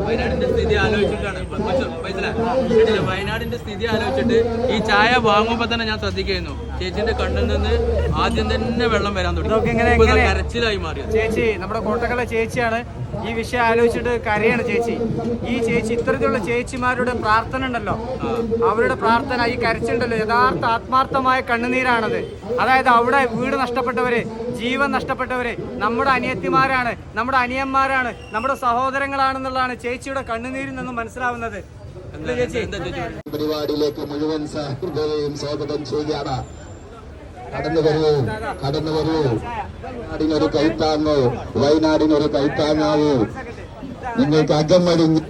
വയനാടിന്റെ സ്ഥിതി ആലോചിച്ചിട്ടാണ് വയനാടിന്റെ സ്ഥിതി ആലോചിച്ചിട്ട് ഈ ചായ വാങ്ങുമ്പോ തന്നെ ഞാൻ ശ്രദ്ധിക്കുന്നു ചേച്ചിന്റെ കണ്ണിൽ നിന്ന് ആദ്യം തന്നെ വെള്ളം വരാൻ തുടങ്ങി? കരച്ചിലായി മാറി ചേച്ചി നമ്മുടെ കോട്ടക്കലെ ചേച്ചിയാണ് ഈ വിഷയം ആലോചിച്ചിട്ട് കരയാണ് ചേച്ചി. ഈ ചേച്ചി ഇത്തരത്തിലുള്ള ചേച്ചിമാരുടെ പ്രാർത്ഥന ഉണ്ടല്ലോ. അവരുടെ പ്രാർത്ഥന ഈ കരച്ചിലുണ്ടല്ലോ. യഥാർത്ഥ ആത്മാർത്ഥമായ കണ്ണുനീരാണത്. അതായത് അവിടെ വീട് നഷ്ടപ്പെട്ടവര് ജീവൻ നഷ്ടപ്പെട്ടവര് നമ്മുടെ അനിയത്തിമാരാണ് നമ്മുടെ അനിയന്മാരാണ് നമ്മുടെ സഹോദരങ്ങളാണെന്നുള്ളതാണ് ചേച്ചിയുടെ കണ്ണുനീരിൽ നിന്നും മനസ്സിലാവുന്നത്. പരിപാടിയിലേക്ക് മുഴുവൻ സഹൃദയം സ്വാഗതം ചെയ്യുകയാണ്. കടന്നു വരൂ കടന്നു വരൂ. വയനാടിനൊരു കൈത്താങ്ങോ വയനാടിനൊരു കൈത്താങ്ങാവൂ. നിങ്ങൾക്ക് അകമഴിഞ്ഞ്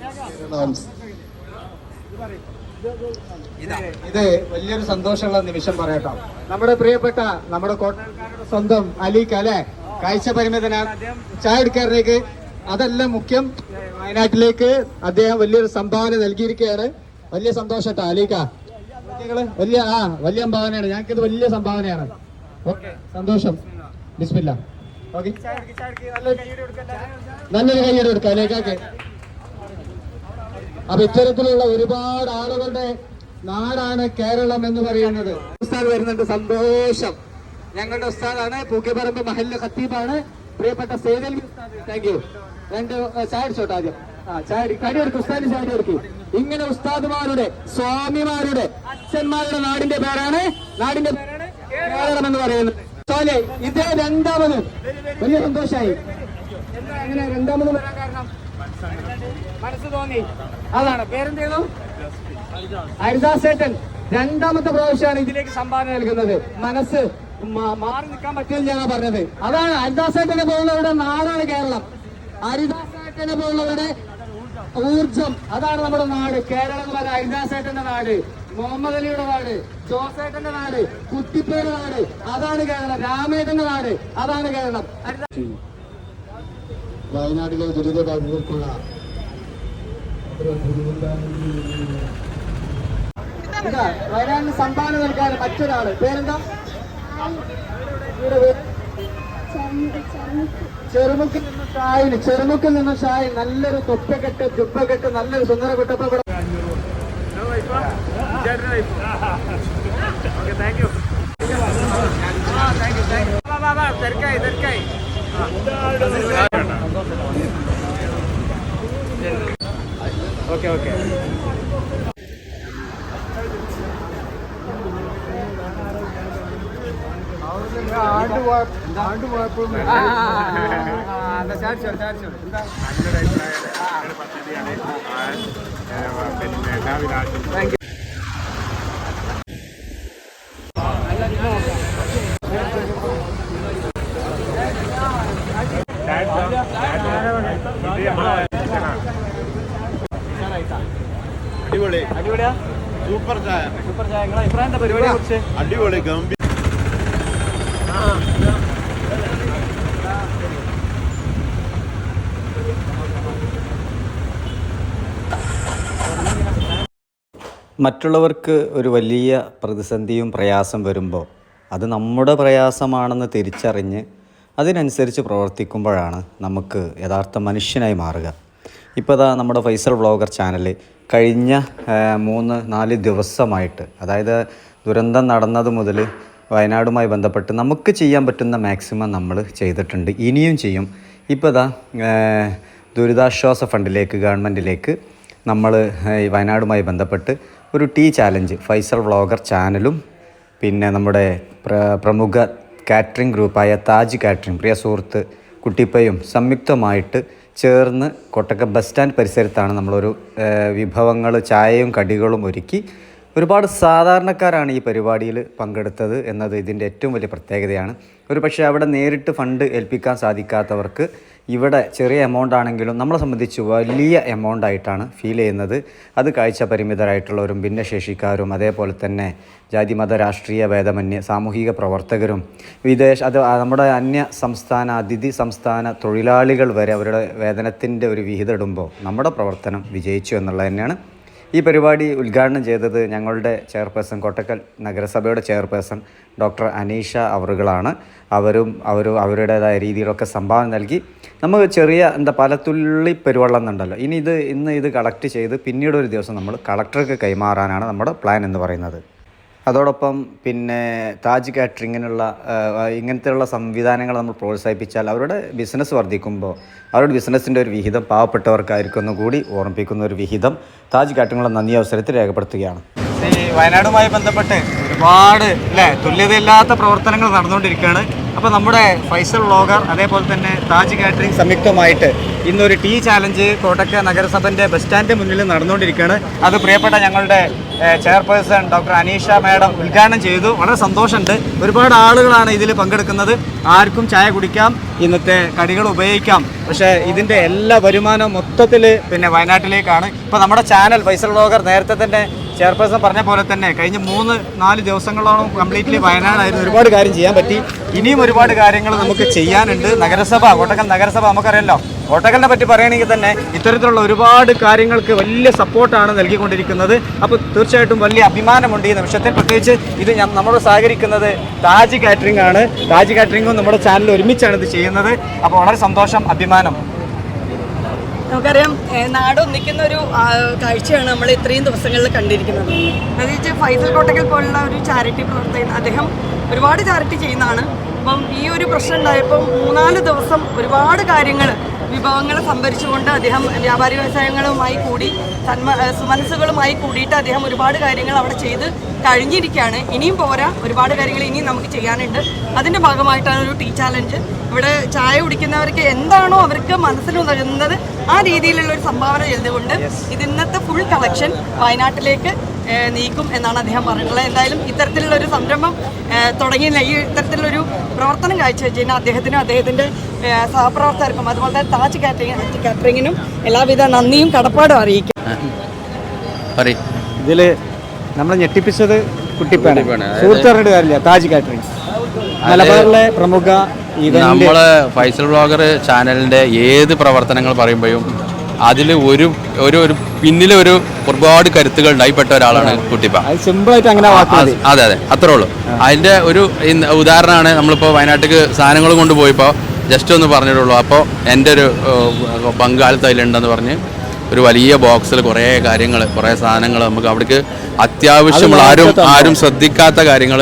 ഇത് വലിയൊരു സന്തോഷമുള്ള നിമിഷം പറയട്ടോ. നമ്മുടെ പ്രിയപ്പെട്ട നമ്മുടെ കോട്ടയക്കാരുടെ സ്വന്തം അലീഖ് അല്ലെ? കാഴ്ച പരിമിതനാണ് ചായ എടുക്കാറിലേക്ക്. അതല്ല മുഖ്യം. വയനാട്ടിലേക്ക് അദ്ദേഹം വലിയൊരു സംഭാവന നൽകിയിരിക്കുകയാണ്. വലിയ സന്തോഷം കേട്ടോ അലീക്ക വലിയ ആ വലിയ സംഭാവനയാണ്. ഞങ്ങൾക്ക് ഇത് വലിയ സംഭാവനയാണ്. ഓക്കെ സന്തോഷം. ബിസ്മില്ല. നല്ലൊരു കൈയ്യടി എടുക്കാം അലേക്കാക്ക് അപ്പൊ ഇത്തരത്തിലുള്ള ഒരുപാട് ആളുകളുടെ നാടാണ് കേരളം എന്ന് പറയുന്നത്. ഉസ്താദ് വരുന്നുണ്ട്. സന്തോഷം. ഞങ്ങളുടെ ഉസ്താദാണ്. പൂക്കിപ്പറമ്പ് മഹല്ല് ഖത്തീബാണ്. പ്രിയപ്പെട്ട സേതൽ താങ്ക് യു രണ്ട് ചായ അടിച്ചോട്ടെ ആദ്യം. ചായ ഇങ്ങനെ ഉസ്താദുമാരുടെ സ്വാമിമാരുടെ അച്ഛന്മാരുടെ നാടിന്റെ പേരാണ് നാടിന്റെ പേരാണ് കേരളം എന്ന് പറയുന്നത്. സോലെ ഇത് രണ്ടാമത്. വലിയ സന്തോഷമായി എന്താ എങ്ങനെ രണ്ടാമത് വരാൻ കാരണം? മനസ്സ് തോന്നി. അതാണ്. പേരെന്തേതു ഹരിദാസ് ചേട്ടൻ. രണ്ടാമത്തെ പ്രാവശ്യമാണ് ഇതിലേക്ക് സംഭാവന നൽകുന്നത്. മനസ്സ് മാറി നിൽക്കാൻ പറ്റില്ല ഞാൻ പറഞ്ഞത്. അതാണ് ഹരിദാസ് ചേട്ടനെ പോലുള്ളവരുടെ നാടാണ് കേരളം. ഹരിദാസ് ചേട്ടനെ പോലുള്ളവരുടെ ഊർജം. അതാണ് നമ്മുടെ നാട്. കേരളം എന്ന് പറഞ്ഞ ഹരിദാസ് ചേട്ടന്റെ നാട് മുഹമ്മദ് അലിയുടെ നാട് ജോസേട്ടന്റെ നാട് കുട്ടിപ്പേരുടെ നാട്. അതാണ് കേരളം. രാമേട്ടന്റെ നാട്. അതാണ് കേരളം. വയനാട്ടിലെ ദുരിത ബാധിതർക്കുള്ള വയനാടിന് സംഭാവന നൽകാൻ മറ്റൊരാൾ. പേരെന്താ? ചെറുമുക്കിൽ നിന്ന് ഷായിന് ചെറുമുക്കിൽ നിന്ന് ഷായി നല്ലൊരു തൊപ്പക്കെട്ട് ജുപ്പക്കെട്ട് നല്ലൊരു സുന്ദര കുട്ടപ്പ ഇവിടെ തിരക്കായി തിരക്കായി ഓക്കെ ഓക്കെ അടിപൊളി. അടിപൊളിയാ? സൂപ്പർ ചായ. സൂപ്പർ ചായ നിങ്ങളെ അഭിപ്രായം എന്താ പരിപാടിയെ കുറിച്ച്? അടിപൊളി ഗംഭീര മറ്റുള്ളവർക്ക് ഒരു വലിയ പ്രതിസന്ധിയും പ്രയാസം വരുമ്പോൾ അത് നമ്മുടെ പ്രയാസമാണെന്ന് തിരിച്ചറിഞ്ഞ് അതിനനുസരിച്ച് പ്രവർത്തിക്കുമ്പോഴാണ് നമുക്ക് യഥാർത്ഥ മനുഷ്യനായി മാറുക. ഇപ്പോൾ ഇതാ നമ്മുടെ ഫൈസൽ വ്ളോഗർ ചാനൽ കഴിഞ്ഞ മൂന്ന് നാല് ദിവസമായിട്ട് അതായത് ദുരന്തം നടന്നത് മുതൽ വയനാടുമായി ബന്ധപ്പെട്ട് നമുക്ക് ചെയ്യാൻ പറ്റുന്ന മാക്സിമം നമ്മൾ ചെയ്തിട്ടുണ്ട്. ഇനിയും ചെയ്യും. ഇപ്പോൾ ഇതാ ദുരിതാശ്വാസ ഫണ്ടിലേക്ക് ഗവൺമെന്റിലേക്ക് നമ്മൾ വയനാടുമായി ബന്ധപ്പെട്ട് ഒരു ടീ ചാലഞ്ച് ഫൈസൽ വ്ളോഗർ ചാനലും പിന്നെ നമ്മുടെ പ്ര പ്രമുഖ കാറ്ററിംഗ് ഗ്രൂപ്പായ താജ് കാറ്ററിംഗ് പ്രിയ സുഹൃത്ത് കുട്ടിപ്പയും സംയുക്തമായിട്ട് ചേർന്ന് കൊട്ടക്ക ബസ് സ്റ്റാൻഡ് പരിസരത്താണ് നമ്മളൊരു വിഭവങ്ങൾ ചായയും കടികളും ഒരുക്കി ഒരുപാട് സാധാരണക്കാരാണ് ഈ പരിപാടിയിൽ പങ്കെടുത്തത് എന്നത് ഇതിന്റെ ഏറ്റവും വലിയ പ്രത്യേകതയാണ്. ഒരു പക്ഷേ അവിടെ നേരിട്ട് ഫണ്ട് ഏൽപ്പിക്കാൻ സാധിക്കാത്തവർക്ക് ഇവിടെ ചെറിയ എമൗണ്ട് ആണെങ്കിലും നമ്മളെ സംബന്ധിച്ച് വലിയ എമൗണ്ട് ആയിട്ടാണ് ഫീൽ ചെയ്യുന്നത്. അത് കാഴ്ച പരിമിതരായിട്ടുള്ളവരും ഭിന്നശേഷിക്കാരും അതേപോലെ തന്നെ ജാതി മത രാഷ്ട്രീയ ഭേദമന്യേ സാമൂഹിക പ്രവർത്തകരും വിദേശ അത് നമ്മുടെ അന്യ സംസ്ഥാന അതിഥി സംസ്ഥാന തൊഴിലാളികൾ വരെ അവരുടെ വേതനത്തിന്റെ ഒരു വിഹിതം ഇടുമ്പോൾ നമ്മുടെ പ്രവർത്തനം വിജയിച്ചു എന്നുള്ളത് തന്നെയാണ്. ഈ പരിപാടി ഉദ്ഘാടനം ചെയ്തത് ഞങ്ങളുടെ ചെയർപേഴ്സൺ കൊട്ടക്കൽ നഗരസഭയുടെ ചെയർപേഴ്സൺ ഡോക്ടർ അനീഷ അവറുകളാണ്. അവരും അവരും അവരുടേതായ രീതിയിലൊക്കെ സംഭാവന നൽകി. നമുക്ക് ചെറിയ എന്താ പല തുള്ളി പെരുവെള്ളം എന്നുണ്ടല്ലോ. ഇനി ഇത് ഇന്ന് ഇത് കളക്ട് ചെയ്ത് പിന്നീട് ഒരു ദിവസം നമ്മൾ കളക്ടർക്ക് കൈമാറാനാണ് നമ്മുടെ പ്ലാൻ എന്ന് പറയുന്നത്. അതോടൊപ്പം പിന്നെ താജ് കാറ്ററിങ്ങിനുള്ള ഇങ്ങനത്തെയുള്ള സംവിധാനങ്ങൾ നമ്മൾ പ്രോത്സാഹിപ്പിച്ചാൽ അവരുടെ ബിസിനസ് വർദ്ധിക്കുമ്പോൾ അവരുടെ ബിസിനസ്സിന്റെ ഒരു വിഹിതം പാവപ്പെട്ടവർക്കായിരിക്കും കൂടി ഓർമ്മിപ്പിക്കുന്ന ഒരു വിഹിതം. താജ് കാറ്ററിങ്ങുള്ള നന്ദി അവസരത്തിൽ രേഖപ്പെടുത്തുകയാണ്. വയനാടുമായി ബന്ധപ്പെട്ട് ഒരുപാട് അല്ലേ തുല്യതയില്ലാത്ത പ്രവർത്തനങ്ങൾ നടന്നുകൊണ്ടിരിക്കുകയാണ്. അപ്പോൾ നമ്മുടെ ഫൈസൽ വ്ളോഗർ അതേപോലെ തന്നെ താജ് കാറ്ററിംഗ് സംയുക്തമായിട്ട് ഇന്നൊരു ടീ ചാലഞ്ച് കോട്ടക്ക നഗരസഭന്റെ ബസ് സ്റ്റാൻഡിന്റെ മുന്നിൽ നടന്നുകൊണ്ടിരിക്കുകയാണ്. അത് പ്രിയപ്പെട്ട ഞങ്ങളുടെ ചെയർപേഴ്സൺ ഡോക്ടർ അനീഷ മാഡം ഉദ്ഘാടനം ചെയ്തു. വളരെ സന്തോഷമുണ്ട്. ഒരുപാട് ആളുകളാണ് ഇതിൽ പങ്കെടുക്കുന്നത്. ആർക്കും ചായ കുടിക്കാം ഇന്നത്തെ കടികൾ ഉപയോഗിക്കാം. പക്ഷേ ഇതിന്റെ എല്ലാ വരുമാനവും മൊത്തത്തിൽ പിന്നെ വയനാട്ടിലേക്കാണ്. ഇപ്പോൾ നമ്മുടെ ചാനൽ ഫൈസൽ ബ്ലോഗർ നേരത്തെ തന്നെ ചെയർപേഴ്സൺ പറഞ്ഞ പോലെ തന്നെ കഴിഞ്ഞ മൂന്ന് നാല് ദിവസങ്ങളോളം കംപ്ലീറ്റ്ലി വയനാടായിരുന്നു. ഒരുപാട് കാര്യം ചെയ്യാൻ പറ്റി. ഇനിയും ഒരുപാട് കാര്യങ്ങൾ നമുക്ക് ചെയ്യാനുണ്ട്. നഗരസഭ കോട്ടക്കൽ നഗരസഭ നമുക്കറിയാലോ. കോട്ടക്കലിനെ പറ്റി പറയുകയാണെങ്കിൽ തന്നെ ഇത്തരത്തിലുള്ള ഒരുപാട് കാര്യങ്ങൾക്ക് വലിയ സപ്പോർട്ടാണ് നൽകിക്കൊണ്ടിരിക്കുന്നത്. അപ്പോൾ തീർച്ചയായിട്ടും വലിയ അഭിമാനമുണ്ട് ഈ നിമിഷത്തിൽ. പ്രത്യേകിച്ച് ഇത് നമ്മൾ സഹകരിക്കുന്നത് താജ് കാറ്ററിംഗ് ആണ്. താജ് കാറ്ററിംഗും നമ്മുടെ ചാനൽ ഒരുമിച്ചാണ് ഇത് ചെയ്യുന്നത്. അപ്പോൾ വളരെ സന്തോഷം അഭിമാനം. നമുക്കറിയാം നാട് ഒന്നിക്കുന്ന ഒരു കാഴ്ചയാണ് നമ്മൾ ഇത്രയും ദിവസങ്ങളിൽ കണ്ടിരിക്കുന്നത്. പ്രത്യേകിച്ച് ഫൈസൽ കോട്ടക്കൽ പോലുള്ള ഒരു ചാരിറ്റി പ്രവർത്തകൻ അദ്ദേഹം ഒരുപാട് ചാരിറ്റി ചെയ്യുന്നതാണ്. അപ്പം ഈ ഒരു പ്രശ്നം ഉണ്ടായപ്പോൾ മൂന്നാൽ ദിവസം ഒരുപാട് കാര്യങ്ങൾ വിഭവങ്ങൾ സംഭരിച്ചുകൊണ്ട് അദ്ദേഹം വ്യാപാരി വ്യവസായങ്ങളുമായി കൂടി ഏഹ് സുമനസ്സുകളുമായി കൂടിയിട്ട് അദ്ദേഹം ഒരുപാട് കാര്യങ്ങൾ അവിടെ ചെയ്ത് കഴിഞ്ഞിരിക്കുകയാണ്. ഇനിയും പോരാ. ഒരുപാട് കാര്യങ്ങൾ ഇനിയും നമുക്ക് ചെയ്യാനുണ്ട്. അതിന്റെ ഭാഗമായിട്ടാണ് ഒരു ടീ ചാലഞ്ച്. ഇവിടെ ചായ കുടിക്കുന്നവർക്ക് എന്താണോ അവർക്ക് മനസ്സിലുതകുന്നത് ആ രീതിയിലുള്ള ഒരു സംഭാവന ചെയ്തുകൊണ്ട് ഇത് ഇന്നത്തെ ഫുൾ കളക്ഷൻ വയനാട്ടിലേക്ക് നീക്കും എന്നാണ് അദ്ദേഹം പറഞ്ഞിട്ടുള്ളത്. എന്തായാലും ഇത്തരത്തിലുള്ള ഒരു സംരംഭം തുടങ്ങിയ തുടങ്ങി ഈ ഇത്തരത്തിലുള്ളൊരു പ്രവർത്തനം കാഴ്ചവെച്ച് കഴിഞ്ഞാൽ അദ്ദേഹത്തിനും അദ്ദേഹത്തിന്റെ സഹപ്രവർത്തകർക്കും അതുപോലെ തന്നെ താജ് കാറ്ററിംഗ് കാറ്ററിങ്ങിനും എല്ലാവിധ നന്ദിയും കടപ്പാടും അറിയിക്കും. ഇതിൽ ഇതിൽ നമ്മൾ ഞെട്ടിപ്പിച്ചത് കുട്ടിപ്പാണ്. കുട്ടിപ്പാണ്. സുഹൃത്ത് പറഞ്ഞിട്ട് കാര്യമില്ല താജ് കാറ്ററിംഗ് മലബാറിലെ പ്രമുഖ ഇവന്റ് നമ്മൾ ഫൈസൽ ബ്ലോഗർ ചാനലിന്റെ ഏത് പ്രവർത്തനങ്ങൾ പറയുമ്പോഴും അതിൽ ഒരു ഒരു ഒരു പിന്നിലെ ഒരു ഒരുപാട് കരുത്തുകൾ ഉണ്ടായിപ്പെട്ട ഒരാളാണ് കുട്ടിപ്പ. അത് അതെ അതെ. അത്രേ ഉള്ളൂ. അതിന്റെ ഒരു ഉദാഹരണമാണ് നമ്മളിപ്പോൾ വയനാട്ടിലേക്ക് സാധനങ്ങൾ കൊണ്ടുപോയപ്പോൾ ജസ്റ്റ് ഒന്ന് പറഞ്ഞിട്ടുള്ളൂ. അപ്പോൾ എന്റെ ഒരു ബംഗാൾ പങ്കാളിത്തം അതിലുണ്ടെന്ന് പറഞ്ഞ് ഒരു വലിയ ബോക്സിൽ കുറേ കാര്യങ്ങൾ കുറേ സാധനങ്ങൾ നമുക്ക് അവിടേക്ക് അത്യാവശ്യമുള്ള ആരും ആരും ശ്രദ്ധിക്കാത്ത കാര്യങ്ങൾ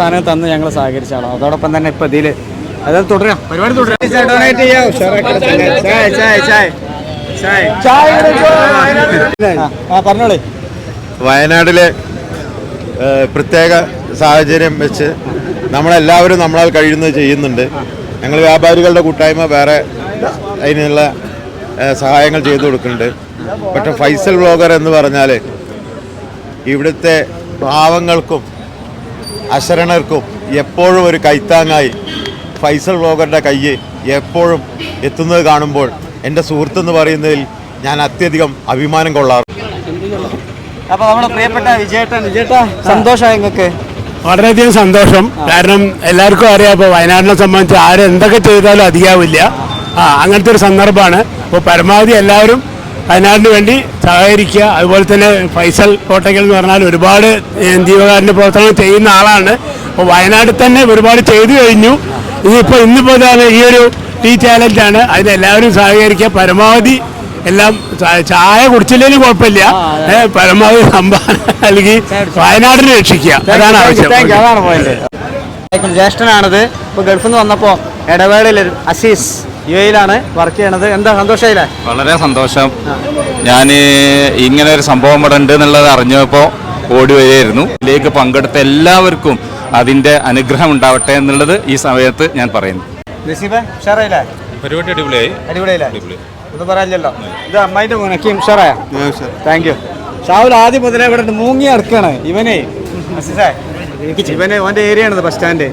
സാധനം തന്ന് ഞങ്ങൾ സഹകരിച്ചാണോ അതോടൊപ്പം തന്നെ ഇപ്പം ഇതിൽ അതായത് തുടരാം. പരിപാടി തുടരാം. ഡൊണേറ്റ് ചെയ്യാം ചായ ചായ ചായ ചായ ചായ ആ പറഞ്ഞോളേ. വയനാട്ടിലെ പ്രത്യേക സാഹചര്യം വെച്ച് നമ്മളെല്ലാവരും നമ്മളാൽ കഴിയുന്നത് ചെയ്യുന്നുണ്ട്. ഞങ്ങൾ വ്യാപാരികളുടെ കൂട്ടായ്മ വേറെ അതിനുള്ള സഹായങ്ങൾ ചെയ്തു കൊടുക്കുന്നുണ്ട്. പക്ഷെ ഫൈസൽ ബ്ലോഗർ എന്ന് പറഞ്ഞാൽ ഇവിടുത്തെ പാവങ്ങൾക്കും അശരണർക്കും എപ്പോഴും ഒരു കൈത്താങ്ങായി ഫൈസൽ വ്ളോഗറുടെ കൈ എപ്പോഴും എത്തുന്നത് കാണുമ്പോൾ എന്റെ സുഹൃത്തെന്ന് പറയുന്നതിൽ ഞാൻ അത്യധികം അഭിമാനം കൊള്ളാറുണ്ട്. അപ്പോൾ നമ്മുടെ പ്രിയപ്പെട്ട വിജയേട്ടൻ വിജയേട്ടാ സന്തോഷമായി നിങ്ങൾക്ക്? വളരെയധികം സന്തോഷം. കാരണം എല്ലാവർക്കും അറിയാം ഇപ്പോൾ വയനാടിനെ സംബന്ധിച്ച് ആരും എന്തൊക്കെ ചെയ്താലും അധികാവില്ല ആ അങ്ങനത്തെ ഒരു സന്ദർഭമാണ്. അപ്പോൾ പരമാവധി എല്ലാവരും വയനാടിന് വേണ്ടി സഹകരിക്കുക. അതുപോലെ തന്നെ ഫൈസൽ കോട്ടയ്ക്കൽ എന്ന് പറഞ്ഞാൽ ഒരുപാട് ജീവകാരുണ്യ പ്രവർത്തനം ചെയ്യുന്ന ആളാണ്. അപ്പോൾ വയനാട്ടിൽ തന്നെ ഒരുപാട് ചെയ്തു കഴിഞ്ഞു. ഇനിയിപ്പോൾ ഇന്നിപ്പോൾ ഈ ഒരു ടീ ചാലഞ്ചാണ് അതിനെല്ലാവരും സഹകരിക്കുക. പരമാവധി എല്ലാം ചായ കുടിച്ചില്ലെങ്കിലും കുഴപ്പമില്ല. പരമാവധി സംഭാവന നൽകി വയനാടിനെ രക്ഷിക്കുക. അതാണ് ആവശ്യം. ജ്യേഷ്ഠനാണത്. ഇപ്പൊ ഗൾഫിൽ നിന്ന് വന്നപ്പോ ഇടവേളയിൽ അസീസ് യു എയിലാണ് വർക്ക് ചെയ്യണത്. എന്താ സന്തോഷമായില്ലേ വളരെ സന്തോഷം. ഞാൻ ഇങ്ങനെ ഒരു സംഭവം ഇവിടെ ഉണ്ട് എന്നുള്ളത് അറിഞ്ഞപ്പോൾ ഓടി വരികയായിരുന്നു. ഇതിലേക്ക് പങ്കെടുത്ത എല്ലാവർക്കും അതിന്റെ അനുഗ്രഹം ഉണ്ടാവട്ടെ എന്നുള്ളത് ഈ സമയത്ത് ഞാൻ പറയുന്നു. പരിപാടി അടിപൊളിയായി. അടിപൊളിയില്ലേ ഒന്നും പറയാനില്ലല്ലോ. ഇത് അമ്മായിന്റെ മോനെ ഉഷാറായ താങ്ക് യു ഷാവുൽ ആദ്യം മുതലേ ഇവിടെ മൂങ്ങി അടക്കാണ് ഇവനെ ഇവന് ഓന്റെ ഏരിയ ആണ് ബസ് സ്റ്റാൻഡ്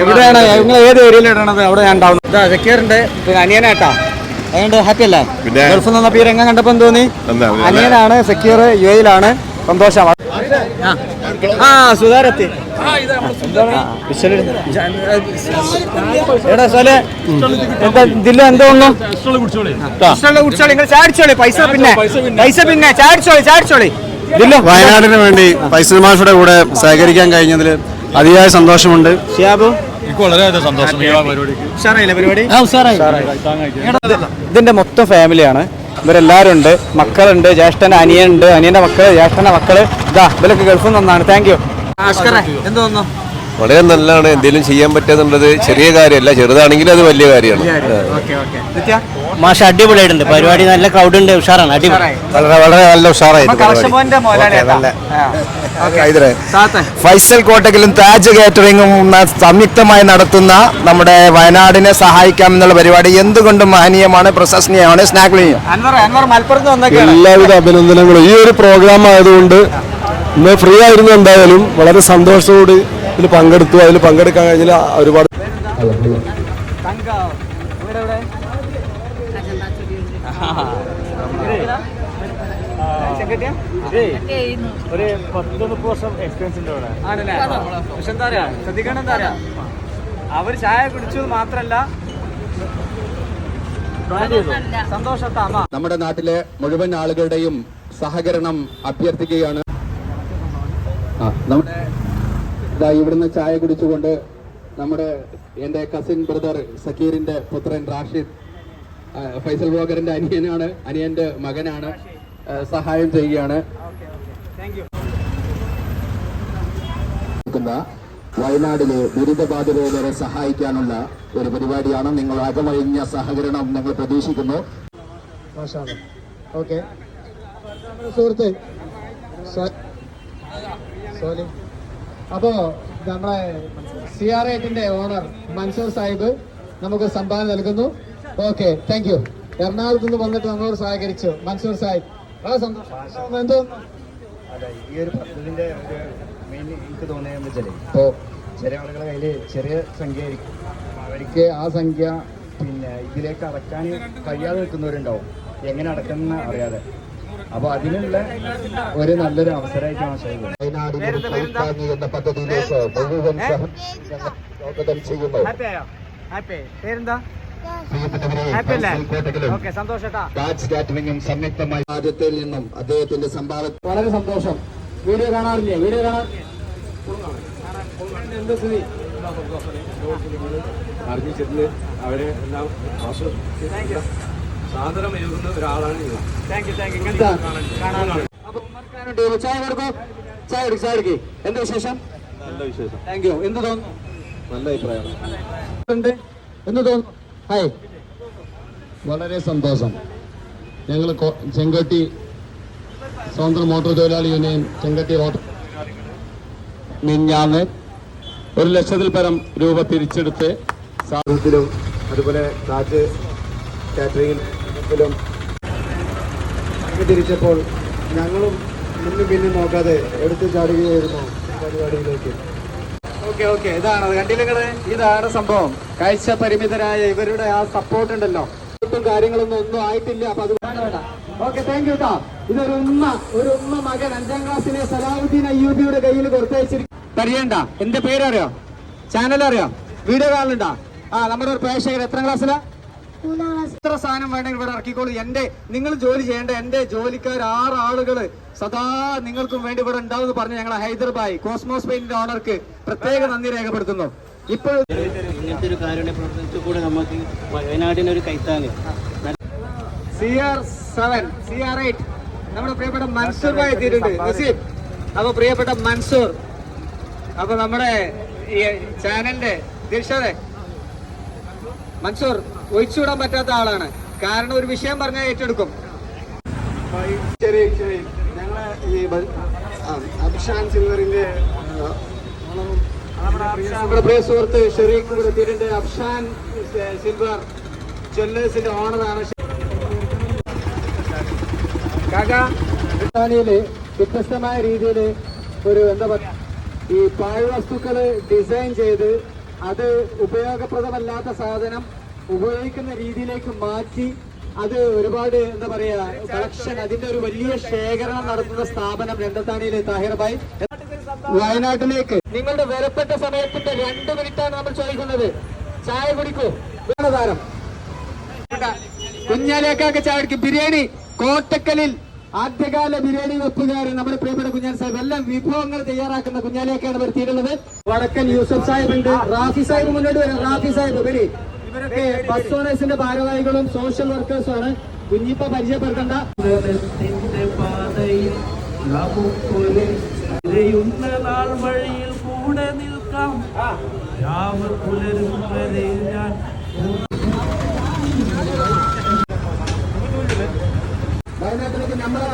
എവിടെയാണ് നിങ്ങൾ ഏത് ഏരിയയിൽ ഇടണത്? അവിടെ ഞാൻ ഉണ്ടാവുന്നത് ഇതാ സക്കീറിന്റെ പിന്നെ അനിയനാട്ടാ അതുകൊണ്ട് ഹാപ്പി അല്ലേ? പിന്നെ? ഗൾഫിൽ നിന്നപ്പോ ഈ രംഗം കണ്ടപ്പോ തോന്നി? അനിയനാണ് സെക്യൂർ യു എയിലാണ് സന്തോഷം. ആ. സുധാരത്തി എടാ സോലെ എന്താ ഇതില്ല എന്തോ ഒന്നും ഇഷ്ടമുള്ള കുടിച്ചോളി നിങ്ങൾ ചാടിച്ചോളി പൈസ പിന്നെ പൈസ പിന്നെ ചാടിച്ചോളി ചാടിച്ചോളി ഇതില്ലോ വയനാടിന് വേണ്ടി ഫൈസൽ മാഷയുടെ കൂടെ സഹകരിക്കാൻ കഴിഞ്ഞതിൽ അതിയായ സന്തോഷമുണ്ട് ഷിയാബു ഇതിന്റെ മൊത്തം ഫാമിലിയാണ്. ഇവരെല്ലാവരും ഉണ്ട്. മക്കളുണ്ട്. അനിയൻ അനിയനുണ്ട്. അനിയന്റെ മക്കൾ ജ്യേഷ്ഠന്റെ മക്കൾ. ഇതാ ഇവരൊക്കെ ഗൾഫിൽ നിന്നാണ്. താങ്ക് യു വളരെ നല്ലതാണ്. എന്തെങ്കിലും ചെയ്യാൻ പറ്റുന്നുള്ളത് ചെറിയ കാര്യമല്ല ചെറുതാണെങ്കിലും അത് വലിയ കാര്യമാണ്. Okay okay. നിത്യ? മാഷ അടിപൊളിയായിട്ടുണ്ട്. പരിപാടി നല്ല ക്രൗഡ് ഉണ്ട്. ഉഷാറാണ്. അടിപൊളി. വളരെ വളരെ നല്ല ഉഷാറായിട്ട് ഫൈസൽ കോട്ടക്കലും താജ് കാറ്ററിംഗും സംയുക്തമായി നടത്തുന്ന നമ്മുടെ വയനാടിനെ സഹായിക്കാം എന്നുള്ള പരിപാടി എന്തുകൊണ്ടും മഹനീയമാണ് പ്രശംസനീയമാണ്. സ്നാക്ലിയും എല്ലാവിധ അഭിനന്ദനങ്ങളും. ഈ ഒരു പ്രോഗ്രാം ആയതുകൊണ്ട് ഇന്ന് ഫ്രീ ആയിരുന്നു എന്തായാലും. വളരെ സന്തോഷത്തോടെ ഇതിൽ പങ്കെടുത്തു. അതിൽ പങ്കെടുക്കാൻ കഴിഞ്ഞാൽ ഒരുപാട് തങ്ക ഇവിടെ എവിടെ ചെങ്കട്ടിയാ? ഒരു പത്ത് മുപ്പത് വർഷം എക്സ്പീരിയൻസ് ഉണ്ട് ഇവിടെ ആണല്ലേ? പക്ഷെ എന്താ പറയാ? ശ്രദ്ധിക്കണം എന്താ പറയാ? അവർ ചായ കുടിച്ചത് മാത്രല്ല സന്തോഷത്താമ നമ്മുടെ നാട്ടിലെ മുഴുവൻ ആളുകളുടെയും സഹകരണം അഭ്യർത്ഥിക്കുകയാണ് നമ്മുടെ ഇതാ ഇവിടുന്ന് ചായ കുടിച്ചുകൊണ്ട് നമ്മുടെ എന്റെ കസിൻ ബ്രദർ സക്കീറിന്റെ പുത്രൻ റാഷിദ് ഫൈസൽ ബോഗറിന്റെ അനിയനാണ് അനിയന്റെ മകനാണ് സഹായം ചെയ്യുകയാണ്. വയനാടിലെ ദുരിതബാധിതരെ സഹായിക്കാനുള്ള ഒരു പരിപാടിയാണ് നിങ്ങൾ അകമഴിഞ്ഞ സഹകരണം ഞങ്ങൾ പ്രതീക്ഷിക്കുന്നു. ഓക്കെ. സുഹൃത്ത് സോലി. അപ്പോ നമ്മുടെ സി ആർ എറ്റിന്റെ ഓണർ മൻസൂർ സാഹിബ് നമുക്ക് സംഭാവന നൽകുന്നു. ഓക്കെ താങ്ക് യു എറണാകുളത്ത് നിന്ന് വന്നിട്ട് നമ്മളോട് സഹകരിച്ചു. മൻസൂർ സാഹിബ് വളരെ സന്തോഷം. എന്തോ? ഈ ഒരു പദ്ധതിന്റെ ഒരു മെയിൻ എനിക്ക് തോന്നിയെന്ന് വെച്ചാൽ ഇപ്പോൾ ചെറിയ ആളുകളുടെ കയ്യിൽ ചെറിയ സംഖ്യ ആയിരിക്കും അവർക്ക് ആ സംഖ്യ പിന്നെ ഇതിലേക്ക് അടക്കാൻ കഴിയാതെ നിൽക്കുന്നവരുണ്ടാവും. എങ്ങനെ അടക്കുന്ന അറിയാതെ. അപ്പോൾ അതിനുള്ള ഒരു നല്ലൊരു അവസരമായിട്ട് മാഷായി വയനാടിന് ഒരു കൈത്താങ്ങി എന്ന പദ്ധതിയിലേക്ക് മുഴുവൻ സഹ- ഞങ്ങൾ സ്വാഗതം ചെയ്യുന്നു. പേരെന്താ? സംയുക്തമായി ആദ്യത്തിൽ നിന്നും അദ്ദേഹത്തിന്റെ സംഭാവന വളരെ സന്തോഷം. വീഡിയോ കാണാറില്ലേ? വീഡിയോ അറിഞ്ഞിട്ട് അവരെ എല്ലാം സാധനമേകുന്ന ഒരാളാണ് താങ്ക് യു താങ്ക് യു അപ്പൊ ചായ കൊടുക്കൂ. ചായ എടുക്കും ചായ എടുക്കേ എന്ത് വിശേഷം? നല്ല വിശേഷം. താങ്ക് യു എന്ത് തോന്നുന്നു? നല്ല അഭിപ്രായമാണ്. ഉണ്ട്. എന്ത് തോന്നുന്നു? ഹായ് വളരെ സന്തോഷം. ഞങ്ങൾ ചെങ്കട്ടി സ്വതന്ത്ര മോട്ടോർ തൊഴിലാളി യൂണിയൻ ചെങ്കട്ടി ഓട്ടോ മിഞ്ഞാന്ന് ഒരു ലക്ഷത്തിൽ പരം രൂപ തിരിച്ചെടുത്ത് സാധനത്തിലും അതുപോലെ താജ് അങ്ങ് തിരിച്ചപ്പോൾ ഞങ്ങളും മുന്നും പിന്നും നോക്കാതെ എടുത്തു ചാടുകയായിരുന്നു പരിപാടിയിലേക്ക്. Okay okay. ഇതാണ് കണ്ടില്ലേ ഇതാണ് സംഭവം. കാഴ്ച പരിമിതരായ ഇവരുടെ ആ സപ്പോർട്ട് ഉണ്ടല്ലോ. ഒട്ടും കാര്യങ്ങളൊന്നും ഒന്നും ആയിട്ടില്ല. അപ്പൊ അത് ഓക്കെ താങ്ക് യു ഇതൊരു ഉമ്മ ഒരു ഉമ്മ മകൻ അഞ്ചാം ക്ലാസ്സിലെ സലാഹുദ്ദീൻ അയ്യൂബിയുടെ കയ്യിൽ കൊടുത്തയച്ചിരിക്കും പരിചയണ്ട എന്റെ പേരറിയോ? ചാനൽ അറിയോ വീഡിയോ കാണലുണ്ടോ? ആ നമ്മുടെ ഒരു പ്രേക്ഷകർ എത്ര ക്ലാസ്സിലാ? എത്ര സാധനം വേണമെങ്കിൽ ഇവർ ഇറക്കിക്കോളൂ. എന്റെ നിങ്ങൾ ജോലി ചെയ്യേണ്ട എന്റെ ജോലിക്കാർ ആറ് ആളുകൾ സദാ നിങ്ങൾക്കും വേണ്ടി ഇവിടെ ഉണ്ടാവും എന്ന് പറഞ്ഞ് ഞങ്ങളെ ഹൈദരാബാദ് കോസ്മോസ് പെയിന്റിന്റെ ഓണർക്ക് പ്രത്യേക നന്ദി രേഖപ്പെടുത്തുന്നു. ഇപ്പോൾ ഇങ്ങനത്തെ ഒരു കാരുണ്യ പ്രവർത്തനത്തിൽ കൂടെ നമുക്ക് വയനാടിനൊരു കൈത്താങ്ങ് C R seven C R eight നമ്മുടെ പ്രിയപ്പെട്ട മൻസൂർ ഭായി എത്തിയിട്ടുണ്ട്. നസീബ് അപ്പൊ പ്രിയപ്പെട്ട മൻസൂർ അപ്പൊ നമ്മുടെ ഈ ചാനലിന്റെ ദിൽഷാദെ മൻസൂർ ഒഴിച്ചുവിടാൻ പറ്റാത്ത ആളാണ്. കാരണം ഒരു വിഷയം പറഞ്ഞാൽ ഏറ്റെടുക്കും. ശരി ചെറിയ ഞങ്ങളെ ഈ അഭിഷാൻ സിൽവറിന്റെ നമ്മുടെ പ്രിയ സുഹൃത്ത് ഷെറീഖ് ഇവിടെ എത്തിയിട്ടുണ്ട് അഫ്ഷാൻ സിൽവർ ജ്വല്ലേഴ്സിന്റെ ഓണറാണ് കാക്കാനിയിൽ വ്യത്യസ്തമായ രീതിയിൽ ഒരു എന്താ പറയാ ഈ പാഴ്വസ്തുക്കൾ ഡിസൈൻ ചെയ്ത് അത് ഉപയോഗപ്രദമല്ലാത്ത സാധനം ഉപയോഗിക്കുന്ന രീതിയിലേക്ക് മാറ്റി അത് ഒരുപാട് എന്താ പറയാ കളക്ഷൻ അതിന്റെ ഒരു വലിയ ശേഖരണം നടത്തുന്ന സ്ഥാപനം രണ്ടത്താണിയിലെ താഹിർ ഭായ്. വയനാട്ടിലേക്ക്. നിങ്ങളുടെ വിലപ്പെട്ട സമയത്തിന്റെ രണ്ട് മിനിറ്റാണ് നമ്മൾ ചോദിക്കുന്നത്. ചായ കുടിക്കൂ. താരം? കുഞ്ഞാലേക്കാക്ക് ചായക്ക് ബിരിയാണി കോട്ടക്കലിൽ ആദ്യകാല ബിരിയാണി വെപ്പുകാരൻ നമ്മുടെ പ്രിയപ്പെട്ട കുഞ്ഞാൻ സാഹിബ്. എല്ലാം വിഭവങ്ങൾ തയ്യാറാക്കുന്ന കുഞ്ഞാലേക്കാണ് വരുത്തിയിട്ടുള്ളത് വടക്കൻ യൂസഫ് സാഹിബ് ഉണ്ട്. റാഫി സാഹിബ് മുന്നോട്ട് വരാം. റാഫി സാഹിബ് വരി. ബസ് ഓണേഴ്സിന്റെ ഭാരവാഹികളും സോഷ്യൽ വർക്കേഴ്സും ആണ്. കുഞ്ഞിപ്പ പരിചയപ്പെടുത്തണ്ട. നാൾ വഴിയിൽ കൂടെ നിൽക്കാം. രാവ് പുലരും വരെ ഞാൻ വയനാട്ടിലേക്ക് നമ്മളെ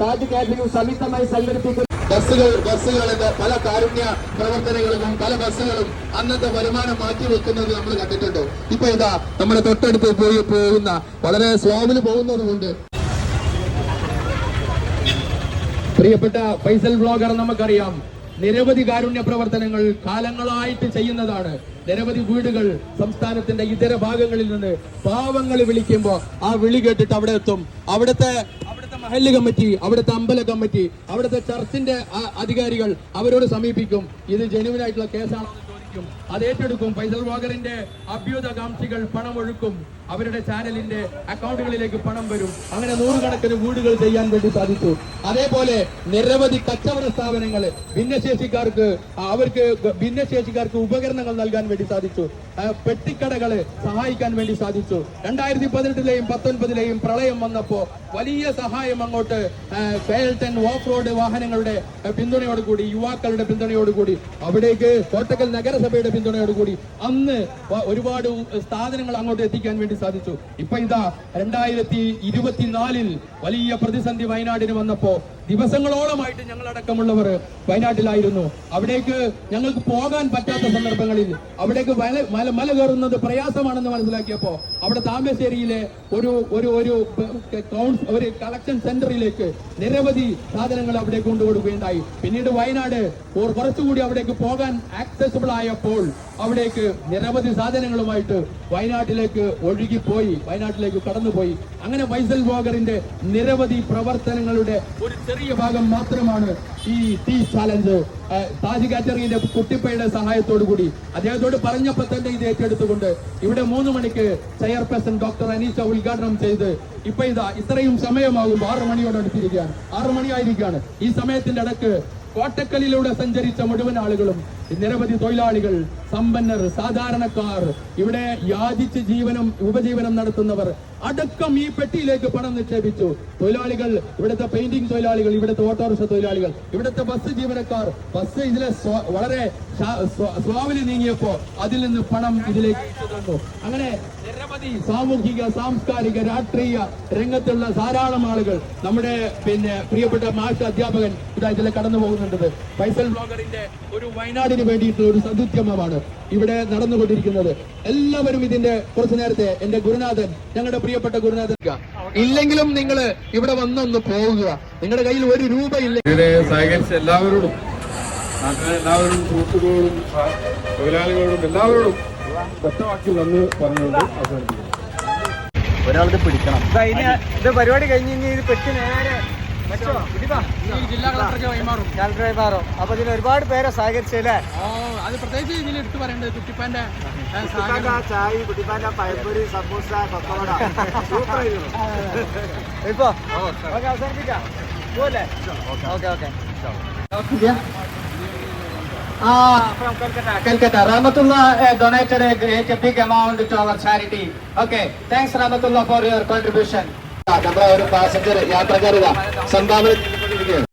താജ് കാറ്ററിംഗ് സംയുക്തമായി സംഘടിപ്പിക്കുന്ന ബസ്സുകൾ ബസ്സുകളുടെ പല കാരുണ്യ പ്രവർത്തനങ്ങളും പല ബസ്സുകളും അന്നത്തെ വരുമാനം മാറ്റി വെക്കുന്നത് നമ്മൾ കണ്ടിട്ടുണ്ട്? ഇപ്പൊ ഇതാ നമ്മുടെ തൊട്ടടുത്ത് പോയി പോകുന്ന വളരെ സ്ലോവിൽ പോകുന്നതുകൊണ്ട്. പ്രിയപ്പെട്ട ഫൈസൽ ബ്ലോഗർ നമുക്കറിയാം. നിരവധി കാരുണ്യ പ്രവർത്തനങ്ങൾ കാലങ്ങളായിട്ട് ചെയ്യുന്നതാണ്. നിരവധി വീടുകൾ സംസ്ഥാനത്തിന്റെ ഇതര ഭാഗങ്ങളിൽ നിന്ന് പാവങ്ങൾ വിളിക്കുമ്പോൾ ആ വിളി കേട്ടിട്ട് അവിടെ എത്തും. അവിടുത്തെ മഹല്ല് കമ്മിറ്റി അവിടുത്തെ അമ്പല കമ്മിറ്റി അവിടുത്തെ ചർച്ചിന്റെ അധികാരികൾ അവരോട് സമീപിക്കും. ഇത് ജെനുവിൻ ആയിട്ടുള്ള കേസാണോ എന്ന് ചോദിക്കും. അത് ഏറ്റെടുക്കും. ഫൈസൽ വാഗറിന്റെ അഭ്യുതകാംക്ഷികൾ പണം ഒഴുക്കും അവരുടെ ചാനലിന്റെ അക്കൗണ്ടുകളിലേക്ക് പണം വരും. അങ്ങനെ നൂറുകണക്കിന് വീടുകൾ ചെയ്യാൻ വേണ്ടി സാധിച്ചു. അതേപോലെ നിരവധി കച്ചവട സ്ഥാപനങ്ങൾ ഭിന്നശേഷിക്കാർക്ക് അവർക്ക് ഭിന്നശേഷിക്കാർക്ക് ഉപകരണങ്ങൾ നൽകാൻ വേണ്ടി സാധിച്ചു. പെട്ടിക്കടകളെ സഹായിക്കാൻ വേണ്ടി സാധിച്ചു. രണ്ടായിരത്തി പതിനെട്ടിലെയും പത്തൊൻപതിലെയും പ്രളയം വന്നപ്പോ വലിയ സഹായം അങ്ങോട്ട് കേൾട്ടൻ ഓഫ് റോഡ് വാഹനങ്ങളുടെ പിന്തുണയോടുകൂടി യുവാക്കളുടെ പിന്തുണയോടുകൂടി അവിടേക്ക് കോട്ടക്കൽ നഗരസഭയുടെ പിന്തുണയോടുകൂടി അന്ന് ഒരുപാട് സ്ഥാപനങ്ങൾ അങ്ങോട്ട് എത്തിക്കാൻ വേണ്ടി സാധിച്ചു. ഇപ്പൊ ഇതാ രണ്ടായിരത്തി ഇരുപത്തിനാലിൽ വലിയ പ്രതിസന്ധി വയനാടിന് വന്നപ്പോ ദിവസങ്ങളോളമായിട്ട് ഞങ്ങളടക്കമുള്ളവർ വയനാട്ടിലായിരുന്നു. അവിടേക്ക് ഞങ്ങൾക്ക് പോകാൻ പറ്റാത്ത സന്ദർഭങ്ങളിൽ അവിടേക്ക് മല മല കയറുന്നത് പ്രയാസമാണെന്ന് മനസ്സിലാക്കിയപ്പോ അവിടെ താമരശ്ശേരിയിലെ ഒരു ഒരു ഒരു ഒരു കളക്ഷൻ സെന്ററിലേക്ക് നിരവധി സാധനങ്ങൾ അവിടെ കൊണ്ടുകൊടുക്കുകയുണ്ടായി പിന്നീട് വയനാട് കുറച്ചുകൂടി അവിടേക്ക് പോകാൻ ആക്സസിബിൾ ആയപ്പോൾ അവിടേക്ക് നിരവധി സാധനങ്ങളുമായിട്ട് വയനാട്ടിലേക്ക് ഒഴുകിപ്പോയി വയനാട്ടിലേക്ക് കടന്നുപോയി. അങ്ങനെ വൈസൽ വോഗറിന്റെ നിരവധി പ്രവർത്തനങ്ങളുടെ ഒരു ചെറിയ ഭാഗം മാത്രമാണ് ഈ ടീ ചാലഞ്ച് താജ് കാറ്ററിംഗിന്റെ കുട്ടിപ്പയുടെ സഹായത്തോടു കൂടി. അദ്ദേഹത്തോട് പറഞ്ഞപ്പോൾ തന്നെ ഇത് ഏറ്റെടുത്തുകൊണ്ട് ഇവിടെ മൂന്ന് മണിക്ക് ചെയർപേഴ്സൺ ഡോക്ടർ അനീഷ ഉദ്ഘാടനം ചെയ്ത് ഇപ്പൊ ഇതാ ഇത്രയും സമയമാകും ആറു മണിയോട് അടുത്തിരിക്കുകയാണ്. ആറു മണിയായിരിക്കുകയാണ്. ഈ സമയത്തിന്റെ ഇടയ്ക്ക് കോട്ടക്കലിലൂടെ സഞ്ചരിച്ച മുഴുവൻ ആളുകളും നിരവധി തൊഴിലാളികൾ സമ്പന്നർ സാധാരണക്കാർ ഇവിടെ യാചിച്ച് ജീവനം ഉപജീവനം നടത്തുന്നവർ അടക്കം ഈ പെട്ടിയിലേക്ക് പണം നിക്ഷേപിച്ചു. തൊഴിലാളികൾ ഇവിടുത്തെ പെയിന്റിംഗ് തൊഴിലാളികൾ ഇവിടുത്തെ ഓട്ടോറിക്ഷ തൊഴിലാളികൾ ഇവിടുത്തെ ബസ് ജീവനക്കാർ ബസ് ഇതിലെ വളരെ സ്വാവിൽ നീങ്ങിയപ്പോ അതിൽ നിന്ന് പണം ഇതിലേക്ക് അങ്ങനെ നിരവധി സാമൂഹിക സാംസ്കാരിക രാഷ്ട്രീയ രംഗത്തുള്ള ധാരാളം ആളുകൾ നമ്മുടെ പിന്നെ പ്രിയപ്പെട്ട മാഷ അധ്യാപകൻ ഇതാ ഇതിലെ കടന്നു പോകുന്നുണ്ട് ഫൈസൽ ബ്ലോഗറിന്റെ ഒരു വയനാടിന് വേണ്ടിയിട്ടുള്ള ഒരു സദുദ്യമമാണ് ഇവിടെ നടന്നുകൊണ്ടിരിക്കുന്നത്. എല്ലാവരും ഇതിന്റെ കുറച്ചു നേരത്തെ എന്റെ ഗുരുനാഥൻ ഞങ്ങളുടെ പ്രിയപ്പെട്ട ഗുരുനാഥൻ ഇല്ലെങ്കിലും നിങ്ങൾ ഇവിടെ വന്നൊന്ന് പോകുക. നിങ്ങളുടെ കയ്യിൽ ഒരു രൂപ ഇല്ല ഇതിനെ സഹകരിച്ച എല്ലാവരോടും എല്ലാവരും എല്ലാവരോടും സുഹൃത്തുക്കളോടും സഹ- തൊഴിലാളികളോടും എല്ലാവരോടും വ്യക്തമാക്കി നന്ദി പറഞ്ഞുകൊണ്ട് അവസാനിപ്പിക്കുന്നു. ഒരാളത് പിടിക്കണം. ഇത് പരിപാടി കഴിഞ്ഞ് കഴിഞ്ഞാൽ ഇത് പെട്ടി നേരെ കളക്ടർക്ക് കൈമാറും. അപ്പൊ ഇതിൽ ഒരുപാട് പേരെ സഹകരിച്ചല്ലേ? ഓ അത് പ്രത്യേകിച്ച് ഇതിൽ എടുത്തു പറയേണ്ടത് കുട്ടിപ്പാന്റെ ചായ കുട്ടിപ്പാന്റെ പഴപ്പൊരി സമൂസ ഇപ്പൊ ഓക്കെ അവസാനിപ്പിക്കാം. പോലെ okay okay. Ah, from Calcutta. Calcutta. Rahmatullah uh, donated a, a big amount to our charity. Okay, thanks Rahmatullah for your contribution. നമ്മളെ ഒരു പാസഞ്ചർ യാത്രക്കാരുക സംഭാവന